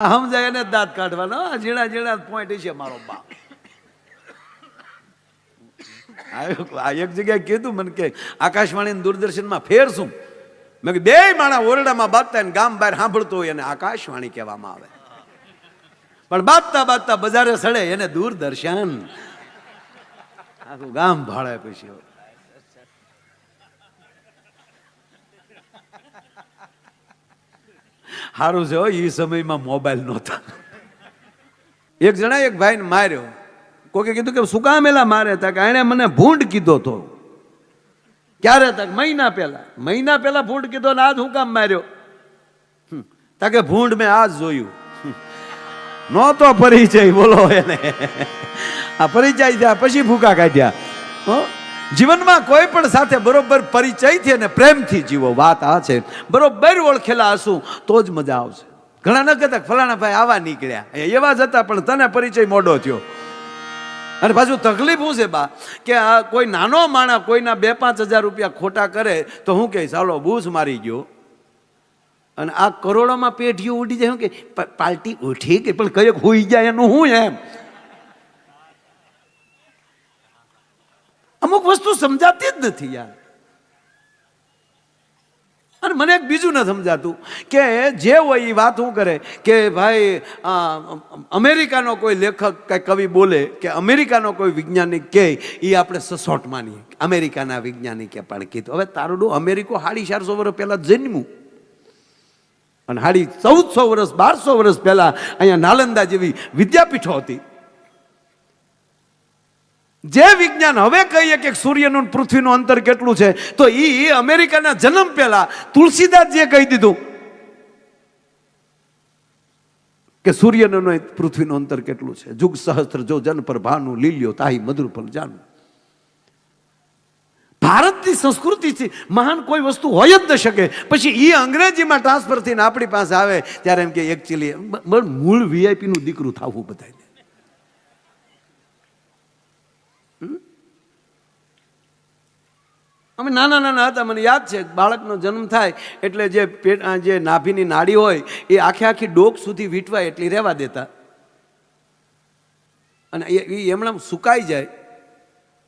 સમજાય એને દાંત કાઢવાનો. ઝીણા ઝીણા પોઈન્ટ છે મારો બાપ. આ એક જગ્યાએ કીધું મને કે આકાશવાણી દૂરદર્શનમાં ફેર શું મેં કે બે માણા ઓરડામાં બાંધતા ને ગામ બહાર સાંભળતો હોય એને આકાશવાણી કહેવામાં આવે. પણ બાંધતા બાંધતા બજારે સડે એને દૂરદર્શન. આખું ગામ ભાળે પછી. સારું છે હો એ સમયમાં મોબાઈલ નહોતા. એક જણા એક ભાઈને માર્યો. કોકે કીધું કે, શું કામ એલા મારે તા? કે, એણે મને ભૂંડ કીધો તો. ક્યારે તક મહિના પહેલા. મહિના પહેલા ભૂંડ કીધો ને આજ હું કામ માર્યો. તા કે, ભૂંડ મેં આજ જોયું. નહોતો પરિચય, બોલો એને. આ પરિચય થયા પછી ફૂકા કાઢ્યા. હો? જીવનમાં કોઈ પણ સાથે બરોબર પરિચયથી અને પ્રેમથી જીવો. વાત આ છે. બરોબર ઓળખેલા હશું તો જ મજા આવશે. ઘણા ન કહેતા ફલાણા ભાઈ આવા નીકળ્યા. એવા જ હતા, પણ તને પરિચય મોડો થયો. અને પાછું તકલીફ શું છે બા? કે આ કોઈ નાનો માણસ કોઈના બે પાંચ હજાર રૂપિયા ખોટા કરે તો હું કહીશ ચાલો બૂસ મારી ગયો. અને આ કરોડોમાં પેઢીઓ ઉડી જાય કે પાલ્ટી ઉઠી કે પણ કયો હોઈ જાય એનું હું એમ? અમુક વસ્તુ સમજાતી જ નથી યાર. અને મને એક બીજું ન સમજાતું કે જે હોય એ વાત શું કરે કે ભાઈ અમેરિકાનો કોઈ લેખક કે કવિ બોલે કે અમેરિકાનો કોઈ વૈજ્ઞાનિક કહે એ આપણે સસોટ માનીએ. અમેરિકાના વૈજ્ઞાનિકે પણ કીધું. હવે તારું અમેરિકો સાડી ચારસો વર્ષ પહેલાં જન્મ્યું. અને હાડી ચૌદસો વર્ષ, બારસો વર્ષ પહેલાં અહીંયા નાલંદા જેવી વિદ્યાપીઠો હતી. જે વિજ્ઞાન હવે કહીએ કે સૂર્યનું પૃથ્વીનું અંતર કેટલું છે, તો એ અમેરિકાના જન્મ પહેલા તુલસીદાસ જે કહી દીધું કે સૂર્યનું પૃથ્વીનું અંતર કેટલું છે. જુગ સહસ્ત્ર જો જન પર ભાનું, લીલ્યો, તાહી મધુર પર જાનું. ભારતની સંસ્કૃતિથી મહાન કોઈ વસ્તુ હોય જ ન શકે. પછી એ અંગ્રેજીમાં ટ્રાન્સફર થઈને આપણી પાસે આવે, ત્યારે એમ કે એકચ્યુઅલી મૂળ વીઆઈપીનું દીકરું થવું બધાને અમે નાના નાના હતા, મને યાદ છે, બાળકનો જન્મ થાય એટલે જે પેટ જે નાભીની નાડી હોય, એ આખે આખી ડોક સુધી વીંટવાય એટલી રહેવા દેતા. અને એ એમણે સુકાઈ જાય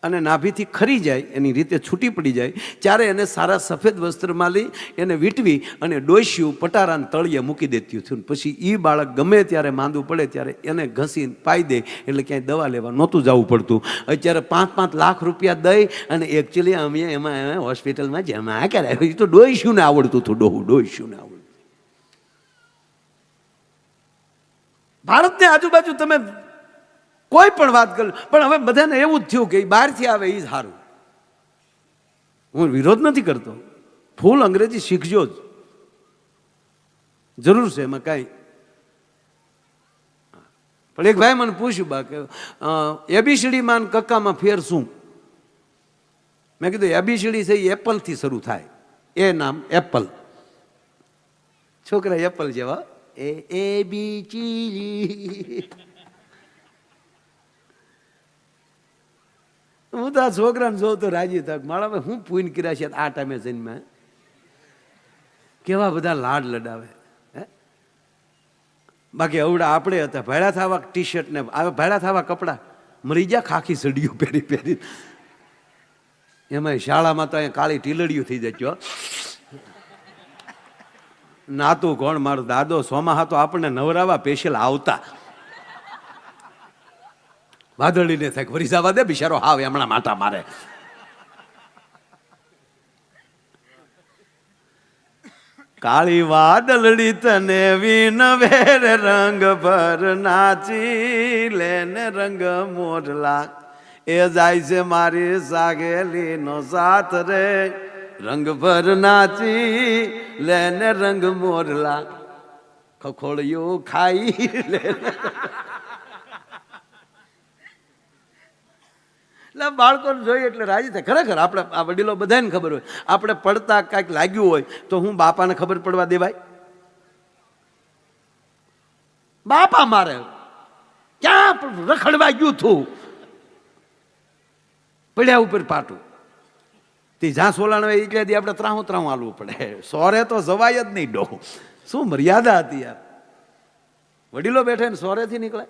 અને નાભીથી ખરી જાય, એની રીતે છૂટી પડી જાય, ત્યારે એને સારા સફેદ વસ્ત્રમાં લઈ એને વીટવી અને ડોસ્યું પટારાને તળિયે મૂકી દેતું થયું પછી એ બાળક ગમે ત્યારે માંદું પડે ત્યારે એને ઘસીને પાઈ દે, એટલે ક્યાંય દવા લેવા નહોતું જવું પડતું. અત્યારે પાંચ પાંચ લાખ રૂપિયા દઈ અને એકચ્યુઅલી અમે એમાં હોસ્પિટલમાં જમા કરાય. એ તો ડોસ્યું ને આવડતું હતું, ડોહું ડોસ્યું ને આવડતું. ભારતની આજુબાજુ તમે કોઈ પણ વાત કરું પણ હવે બધાને એવું જ થયું કે બહારથી આવે એ સારું હું વિરોધ નથી કરતો. ફૂલ અંગ્રેજી શીખજો જ. જરૂર છે એમાં કાંઈ. પણ એક ભાઈ મને પૂછ્યું બા કે એબીસીડીમાં અને કક્કામાં ફેર શું? મેં કીધું, એબીસીડી છે એ એપલથી શરૂ થાય. એ નામ એપલ. છોકરા એપલ જેવા. એ એ બી ચી હું તો આ છોકરાને જોઉં તો રાજી થાક. મારા હું પૂન કર્યા છે આ ટાઈમે જન્મે કેવા બધા લાડ લડાવે, હે? બાકી અવડા આપણે હતા. ભાડા થવા ટી શર્ટ ને આવે ભાડા થવા કપડાં મરી ગયા, ખાખી સડીઓ પહેરી પહેરી. એમાં શાળામાં તો અહીંયા કાળી ટીલડીઓ થઈ જતી નાતું કોણ? મારો દાદો સોમા તો આપણને નવરાવા પેશિયલ આવતા. વાદળીને થાય વરી જવા દે બિચારો, હાવ હમણાં માટા મારે. કાળી વાદળડી તને વિનવે રંગ ભર નાચી લેને રંગ મોરલા. એ જાય છે મારી સાગેલી નો સાથ રે. રંગ ભર નાચી લેને રંગ મોરલા. ખખોળિયું ખાઈ લે એટલે બાળકોને જોઈએ એટલે રાજી થાય. ખરેખર આપણે આ વડીલો બધાને ખબર હોય. આપણે પડતા કાંઈક લાગ્યું હોય તો હું બાપાને ખબર પડવા દેવાય? બાપા મારે ક્યાં રખડવા ગયું થું પડ્યા ઉપર પાટું. તે જ્યાં સોલાણ હોય એટલે આપણે ત્રાહું ત્રાહું હાલવું પડે. સોરે તો જવાય જ નહીં ડો શું મર્યાદા હતી યાર? વડીલો બેઠે ને સોરેથી નીકળે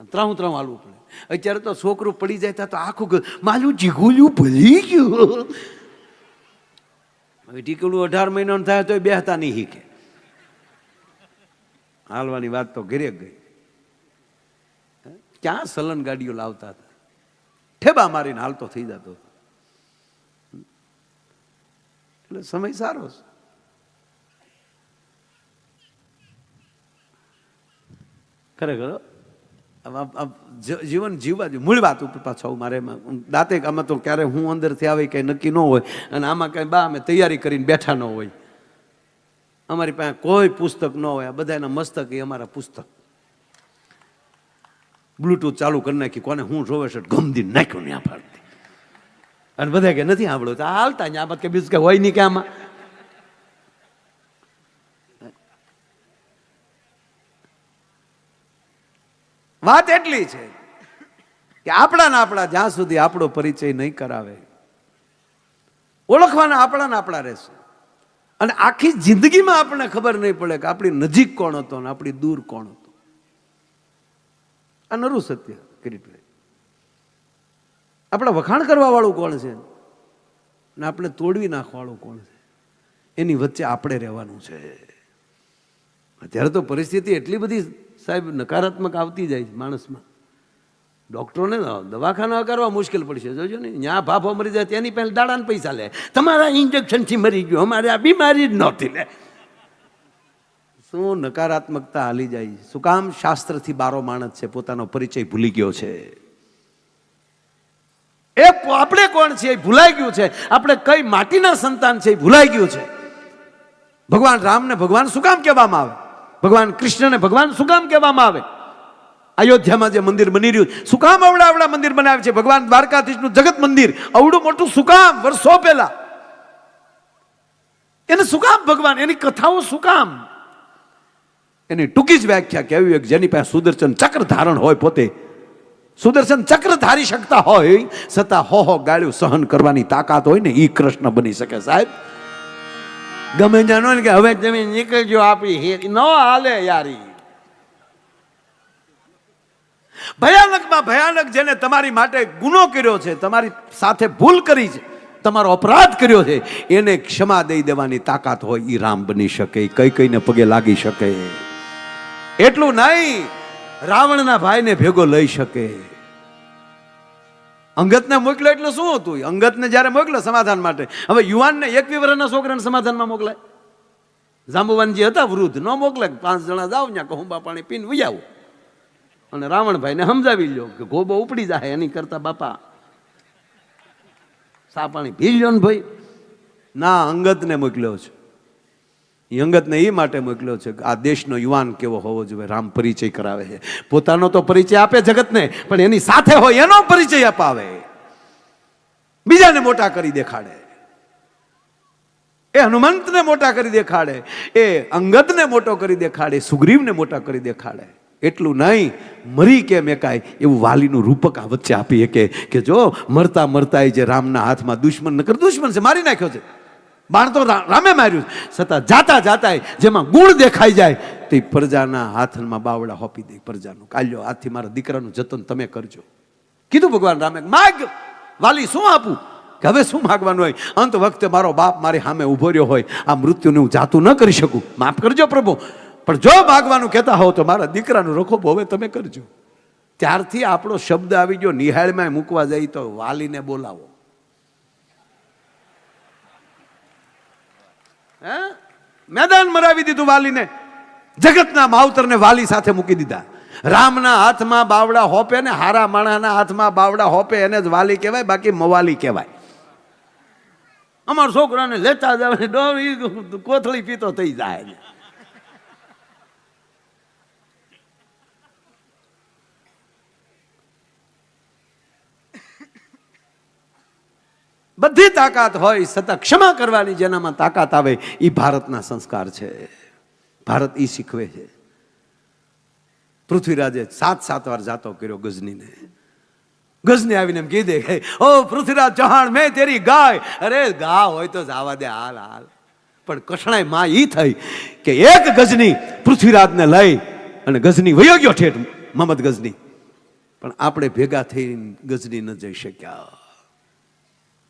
ત્રાહું ત્રણ હાલવું પડે. અત્યારે તો છોકરું પડી જાય તો આખું માલું જીગુલ્યું ભલી ગયું. હવે ટીકડું અઢાર મહિનાનું થાય તો બેહતા નહીં શીખે હાલવાની વાત તો ઘેરે ગઈ? ક્યાં સલન ગાડીઓ લાવતા હતા? ઠેબા મારીને હાલતો થઈ જતો એટલે સમય સારો છે. ખરેખર જીવન જીવવા મૂળ વાત ઉપર પાછો મારે દાંતે આમાં તો ક્યારે હું અંદરથી આવે કંઈ નક્કી ન હોય અને આમાં કંઈ બા અમે તૈયારી કરીને બેઠા ન હોય. અમારી પાસે કોઈ પુસ્તક ન હોય. આ બધાના મસ્તક એ અમારા પુસ્તક. બ્લુટૂથ ચાલુ કરી નાખી. કોને હું જોવે છે ગમદી નાખ્યું ને આ પાડતી. અને બધા કે નથી સાંભળ્યું તો હાલતા ને. આમાં બીજું કે હોય નહીં કે આમાં વાત એટલી છે. કે આપણા આપણા જ્યાં સુધી આપણો પરિચય નહીં કરાવે, ઓળખવાના આપણા આપણા રહેશે. અને આખી જિંદગીમાં આપણને ખબર નહીં પડે કે આપણી નજીક કોણ હતો અને આપણી દૂર કોણ હતો. આ નરું સત્ય કિરીટભાઈ આપણા વખાણ કરવા વાળું કોણ છે? ને આપણે તોડવી નાખવાળું કોણ છે? એની વચ્ચે આપણે રહેવાનું છે. અત્યારે તો પરિસ્થિતિ એટલી બધી સાહેબ, નકારાત્મક આવતી જાય છે માણસમાં. ડૉક્ટરોને દવાખાના કરવા મુશ્કેલ પડશે, જોજો ને. ત્યાં ભાફો મરી જાય તેની પહેલાં દાડાને પૈસા લે. તમારા ઇન્જેક્શનથી મરી ગયો, અમારે આ બીમારી જ નહોતી લે. શું નકારાત્મકતા હાલી જાય? શું કામ શાસ્ત્રથી બારો માણસ છે, પોતાનો પરિચય ભૂલી ગયો છે? એ આપણે કોણ છીએ? ભૂલાઈ ગયું છે. આપણે કઈ માટીના સંતાન છે, એ ભૂલાઈ ગયું છે. ભગવાન રામને ભગવાન શું કામ કહેવામાં આવે? ભગવાન કૃષ્ણને ભગવાન શું કામ કહેવામાં આવે. અયોધ્યામાં જે મંદિર બની રહ્યું શું કામ અવડા અવડા મંદિર બનાવે છે. ભગવાન દ્વારકાધીશનું જગત મંદિર અવડું મોટું શું વર્ષો પહેલા. એને શું ભગવાન, એની કથાઓ શું કામ એની ટૂંકી જ વ્યાખ્યા કેવી હોય જેની પાસે સુદર્શન ચક્ર ધારણ હોય પોતે. સુદર્શન ચક્ર ધારી શકતા હોય, છતાં હો હો ગાળ્યું સહન કરવાની તાકાત હોય ને, ઈ કૃષ્ણ બની શકે સાહેબ. ગમે જાણો ને કે હવે તમે નીકળજો આપી હે ન હાલે યારી. ભયાનકમાં ભયાનક જેને તમારી માટે ગુનો કર્યો છે, તમારી સાથે ભૂલ કરી છે, તમારો અપરાધ કર્યો છે, એને ક્ષમા દઈ દેવાની તાકાત હોય એ રામ બની શકે કઈ કઈને પગે લાગી શકે. એટલું નહીં, રાવણના ભાઈને ભેગો લઈ શકે. અંગતને મોકલ્યો એટલે શું હતું? અંગતને જ્યારે મોકલ્યો સમાધાન માટે. હવે યુવાનને એકવી વર્ષના છોકરાને સમાધાનમાં મોકલાય. જાંબુવાનજી હતા વૃદ્ધ. ન મોકલે પાંચ જણા જાઓ ત્યાં કહુંબા પાણી પીને વહી અને રાવણભાઈને સમજાવી લ્યો કે ગોબો ઉપડી જાય એની કરતા બાપા. સા પાણી પી લ્યો ને ભાઈ. ના, અંગતને મોકલ્યો છે. એ અંગતને એ માટે મોકલ્યો છે કે આ દેશનો યુવાન કેવો હોવો જોઈએ, રામ પરિચય કરાવે છે. પોતાનો તો પરિચય આપે જગતને, પણ એની સાથે હોય એનો પરિચય અપાવે. બીજાને મોટા કરી દેખાડે. એ હનુમંતને મોટા કરી દેખાડે, એ અંગતને મોટો કરી દેખાડે, સુગ્રીવને મોટા કરી દેખાડે. એટલું નહીં, મરી કેમ એકાય? એવું વાલીનું રૂપક આ વચ્ચે આપી શકે કે જો મરતા મરતા જે રામના હાથમાં દુશ્મન, નકર દુશ્મન છે, મારી નાખ્યો છે. બાણ તો રામે માર્યું. છતાં જાતા જાતા જેમાં ગુણ દેખાઈ જાય, તે પ્રજાના હાથમાં બાવડા હોપી દે પ્રજાનું. કાલ્યો હાથથી મારા દીકરાનું જતન તમે કરજો. કીધું ભગવાન રામે, માગ, વાલી શું આપું? કે હવે શું માગવાનું હોય? અંત વખતે મારો બાપ મારી સામે ઊભો રહ્યો હોય. આ મૃત્યુને હું જાતું ન કરી શકું. માફ કરજો પ્રભુ. પણ જો માગવાનું કહેતા હોવ તો મારા દીકરાનું રખો હવે તમે કરજો. ત્યારથી આપણો શબ્દ આવી ગયો. નિહાળમાં મૂકવા જાય તો વાલીને બોલાવો. હે? મેદાન મરાવી દીધું વાલીને. જગતના માવતરને વાલી સાથે મૂકી દીધા. રામના હાથમાં બાવડા હોપે ને હારા માણાના હાથમાં બાવડા હોપે, એને જ વાલી કહેવાય, બાકી મવાલી કહેવાય. અમારા છોકરાને લેતા જાવ કોથળી પીતો થઈ જાય. બધી તાકાત હોય છતાં ક્ષમા કરવાની જેનામાં તાકાત આવે એ ભારતના સંસ્કાર છે. ભારત એ શીખવે છે. પૃથ્વીરાજે સાત સાત વાર જાતો કર્યો ગજનીને. ગજની આવીને એમ કીધે કે, ઓ પૃથ્વીરાજ ચૌહાણ, મેં તેરી ગાય. અરે, ગા હોય તો જાવા દે, હાલ હાલ. પણ કઠણાઈ માં એ થઈ કે એક ગજની પૃથ્વીરાજને લઈ અને ગજની વયો ગયો ઠેઠ મહમ્મદ ગજની. પણ આપણે ભેગા થઈને ગજની ન જઈ શક્યા.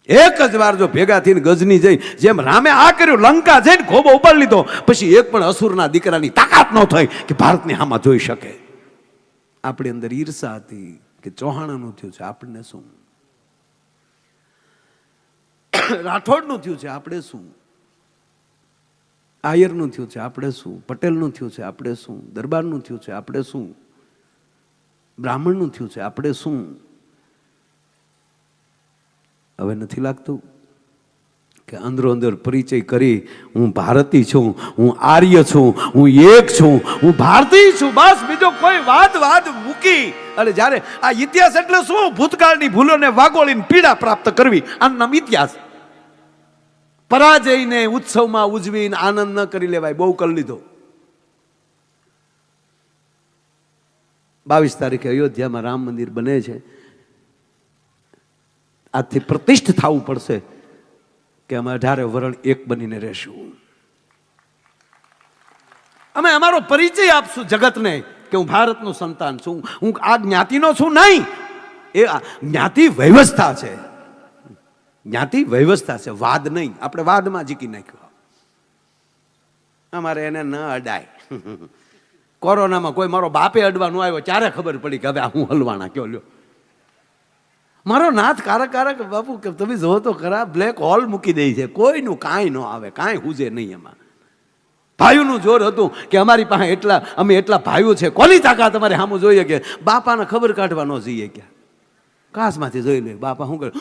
એક જ વાર જો ભેગા થઈને ગજની જઈ, જેમ રામે આ કર્યું, લંકા જઈને ખોબો ઉપાડી લીધો, પછી એક પણ અસુરના દીકરાની તાકાત ન થઈ કે ભારતને આમાં જોઈ શકે. આપણી અંદર ઈર્ષા હતી કે ચૌહાણનું થયું છે, આપણને શું? રાઠોડનું થયું છે, આપણે શું? આયરનું થયું છે, આપણે શું? પટેલનું થયું છે, આપણે શું? દરબારનું થયું છે, આપણે શું? બ્રાહ્મણનું થયું છે, આપણે શું? હવે નથી લાગતું કે અંદરો અંદર પરિચય કરી હું ભારતી છું, હું આર્ય છું, હું એક છું, હું ભારતીય છું. બસ બીજો કોઈ વાદ વાદ મૂકી. અને જ્યારે આ ઇતિહાસ એટલે શું? ભૂતકાળની ભૂલોને વાગોળીને પીડા પ્રાપ્ત કરવી. આ નામ ઇતિહાસ. પરાજયને ઉત્સવમાં ઉજવીને આનંદ ન કરી લેવાય, બહુ કરી લીધો. બાવીસ તારીખે અયોધ્યામાં રામ મંદિર બને છે. આજથી પ્રતિષ્ઠ થવું પડશે કે અમે અઢારે વરણ એક બનીને રહેશું. અમે અમારો પરિચય આપશું જગતને કે હું ભારતનું સંતાન છું. હું આ જ્ઞાતિનો છું નહીં. એ જ્ઞાતિ વ્યવસ્થા છે. જ્ઞાતિ વ્યવસ્થા છે. વાદ નહીં. આપણે વાદમાં જીકી નાખ્યો. અમારે એને ન અડાય. કોરોનામાં કોઈ મારો બાપે અડવાનો આવ્યો, ત્યારે ખબર પડી કે હવે હું હલવાના કયો લ્યો. મારો નાથ કારક કારક, બાપુ, કે તમે જુઓ તો ખરા બ્લેક હોલ મૂકી દે છે. કોઈનું કાંઈ ન આવે, કાંઈ હુજે નહીં એમાં. ભાઈઓનું જોર હતું કે અમારી પાસે એટલા, અમે એટલા ભાઈઓ છે. કોની તાકાત અમારે સામું જોઈએ કે બાપાને ખબર કાઢવા ન જઈએ ક્યાં? કાસમાંથી જોઈ લે. બાપા શું કરે?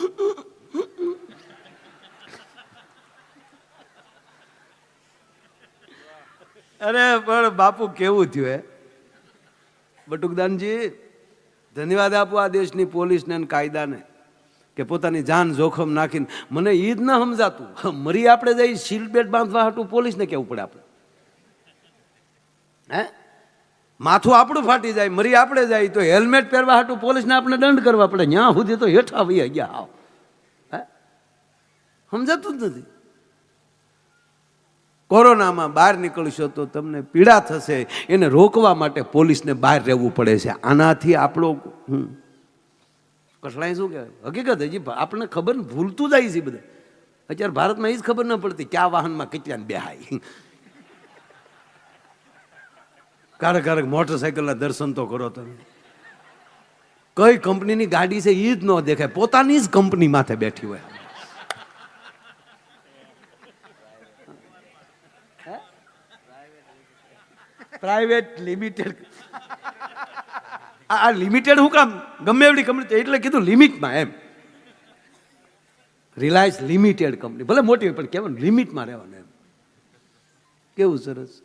અરે, પણ બાપુ કેવું થયું, હે? બટુકદાનજી ધન્યવાદ આપો આ દેશની પોલીસને અને કાયદાને કે પોતાની જાન જોખમ નાખીને. મને એ જ ન સમજાતું. મરી આપણે જઈ સીલ બેટ બાંધવા હાટું પોલીસને કેવું પડે આપણે? હે? માથું આપણું ફાટી જાય, મરી આપણે જાય, તો હેલ્મેટ પહેરવા હાટું પોલીસને આપણે દંડ કરવા પડે. ત્યાં સુધી તો હેઠા વહી ગયા. આવ હે? સમજાતું જ નથી. કોરોનામાં બહાર નીકળશો તો તમને પીડા થશે. એને રોકવા માટે પોલીસને બહાર રહેવું પડે છે. આનાથી આપણો, હમ કસલાઈ શું કહેવાય? હકીકત હજી આપણને ખબર ભૂલતું જાય છે બધા. અત્યારે ભારતમાં એ જ ખબર ન પડતી ક્યાં વાહનમાં કેટલાને બેહાય. ક્યારેક ક્યારેક મોટરસાયકલના દર્શન તો કરો તમે. કઈ કંપનીની ગાડી છે એ જ ન દેખાય. પોતાની જ કંપની માથે બેઠી હોય. Private limited. આ લિમિટેડ હું કામ? ગમે એવડી કંપની એટલે કીધું લિમિટમાં એમ. રિલાયન્સ લિમિટેડ કંપની ભલે મોટી હોય, પણ કેવું લિમિટમાં રહેવાનું એમ. કેવું સરસ?